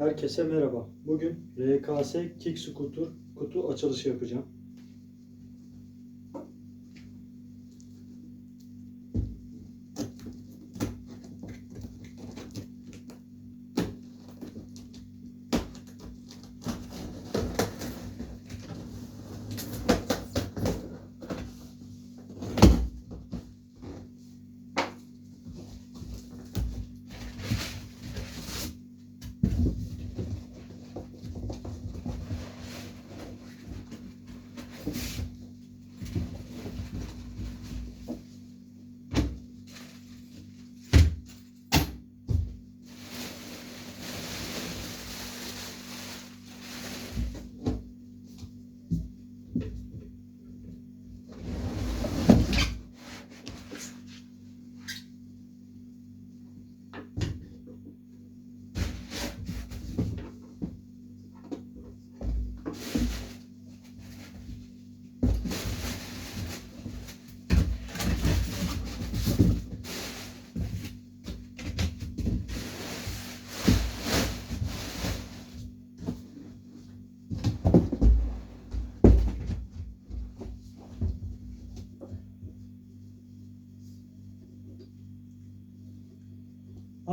Herkese merhaba. Bugün RKS Kick Scooter kutu açılışı yapacağım.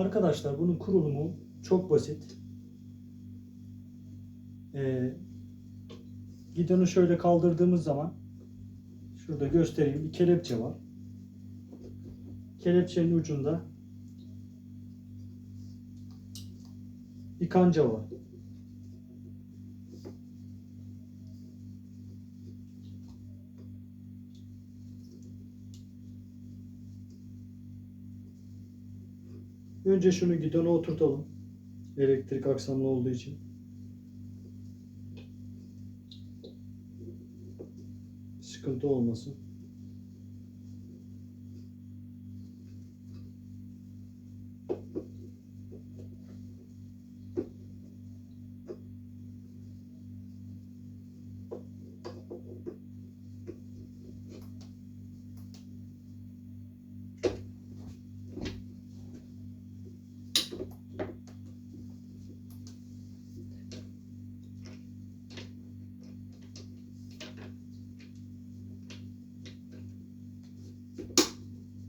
Arkadaşlar bunun kurulumu çok basit. Ee, gidonu şöyle kaldırdığımız zaman şurada göstereyim bir kelepçe var. Kelepçenin ucunda bir kanca var. Önce şunu gidona oturtalım. Elektrik aksamlı olduğu için. Sıkıntı olmasın.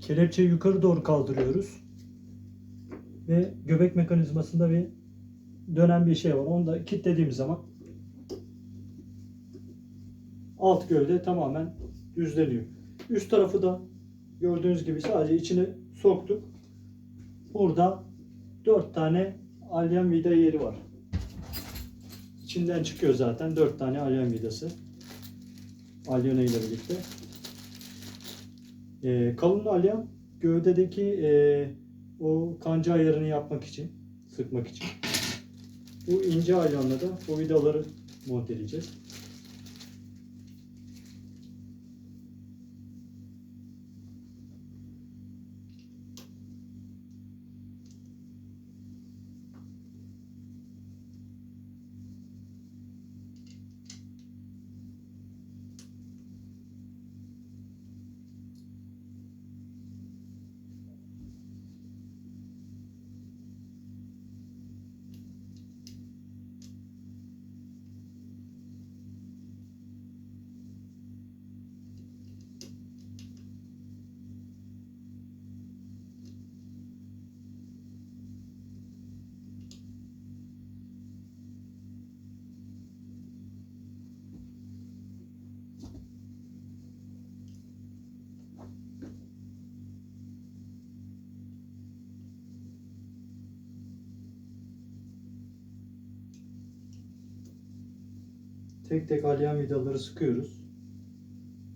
Kelepçeyi yukarı doğru kaldırıyoruz. Ve göbek mekanizmasında bir dönen bir şey var. Onu da kilitlediğimiz zaman alt gövde tamamen düzleniyor. Üst tarafı da gördüğünüz gibi sadece içine soktuk. Burada 4 tane alyan vida yeri var. İçinden çıkıyor zaten 4 tane alyan vidası. Alyana ile birlikte. E, kalın alyan gövdedeki e, o kanca ayarını yapmak için, sıkmak için. Bu ince alyanla da bu vidaları monteleyeceğiz. Tek tek alyan vidaları sıkıyoruz.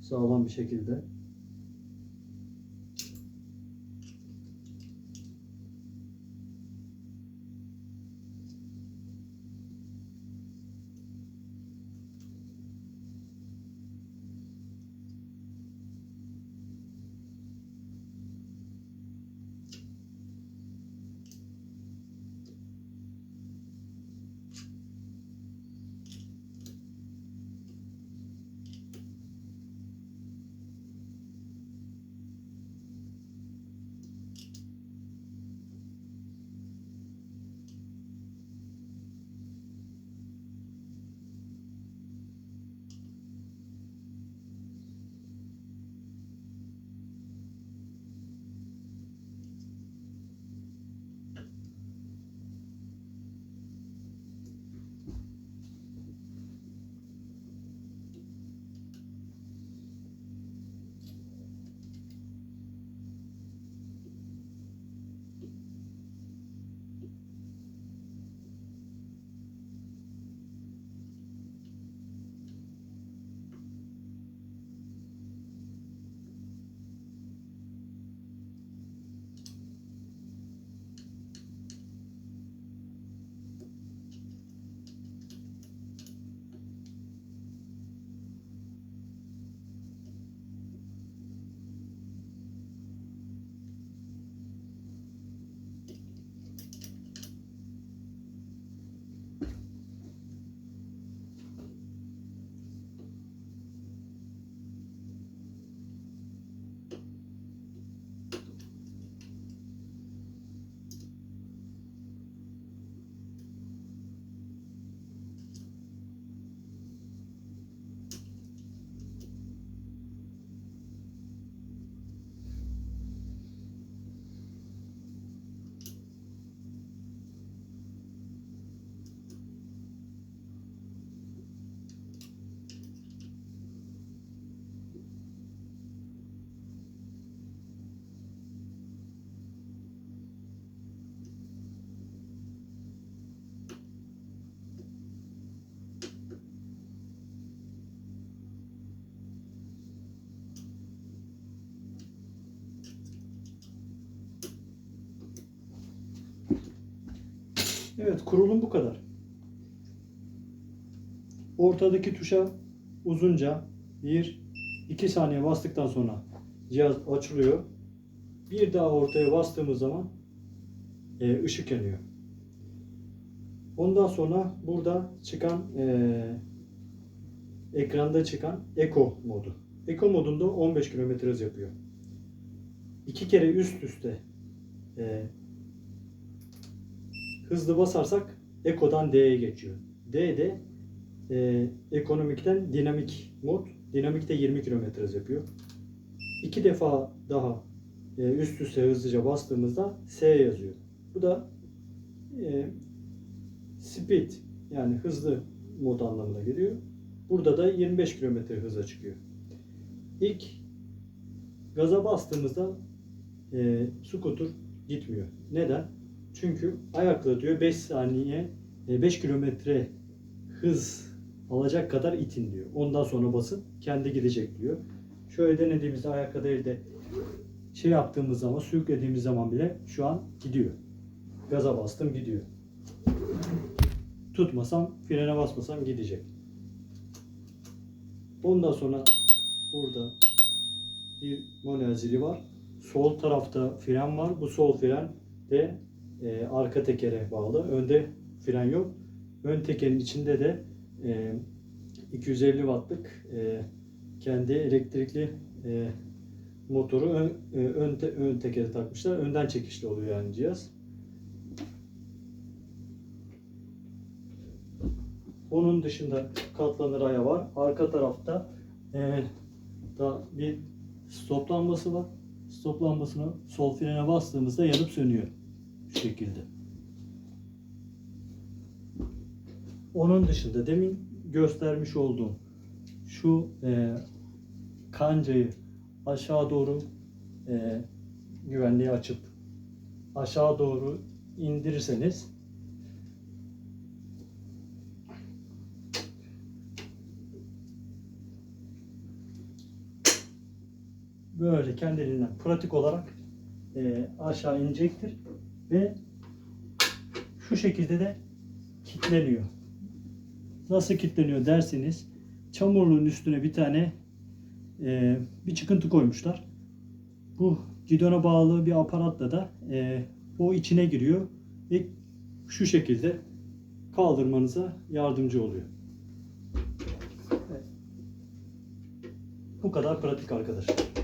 Sağlam bir şekilde. Evet kurulum bu kadar. Ortadaki tuşa uzunca 1-2 saniye bastıktan sonra cihaz açılıyor. Bir daha ortaya bastığımız zaman e, ışık yanıyor. Ondan sonra burada çıkan e, ekranda çıkan Eco modu. Eco modunda 15 km hız yapıyor. İki kere üst üste e, hızlı basarsak Eco'dan D'ye geçiyor. D de e, ekonomikten dinamik mod. Dinamikte 20 km hız yapıyor. İki defa daha e, üst üste hızlıca bastığımızda S yazıyor. Bu da e, speed yani hızlı mod anlamına geliyor. Burada da 25 km hıza çıkıyor. İlk gaza bastığımızda e, scooter gitmiyor. Neden? Çünkü ayakla diyor 5 saniye e, 5 kilometre hız alacak kadar itin diyor. Ondan sonra basın kendi gidecek diyor. Şöyle denediğimizde ayakla değil de şey yaptığımız zaman sürüklediğimiz zaman bile şu an gidiyor. Gaza bastım gidiyor. Tutmasam frene basmasam gidecek. Ondan sonra burada bir manuel zili var. Sol tarafta fren var. Bu sol fren de e, arka tekere bağlı. Önde fren yok. Ön tekerin içinde de e, 250 wattlık e, kendi elektrikli e, motoru ön, e, ön, te- ön tekere takmışlar. Önden çekişli oluyor yani cihaz. Onun dışında katlanır aya var. Arka tarafta e, da bir stop lambası var. Stop lambasını sol frene bastığımızda yanıp sönüyor. Şekilde. Onun dışında demin göstermiş olduğum şu e, kancayı aşağı doğru e, güvenliği açıp aşağı doğru indirirseniz böyle kendiliğinden pratik olarak e, aşağı inecektir ve şu şekilde de kilitleniyor. Nasıl kilitleniyor derseniz çamurluğun üstüne bir tane e, bir çıkıntı koymuşlar. Bu gidona bağlı bir aparatla da e, o içine giriyor ve şu şekilde kaldırmanıza yardımcı oluyor. Evet. Bu kadar pratik arkadaşlar.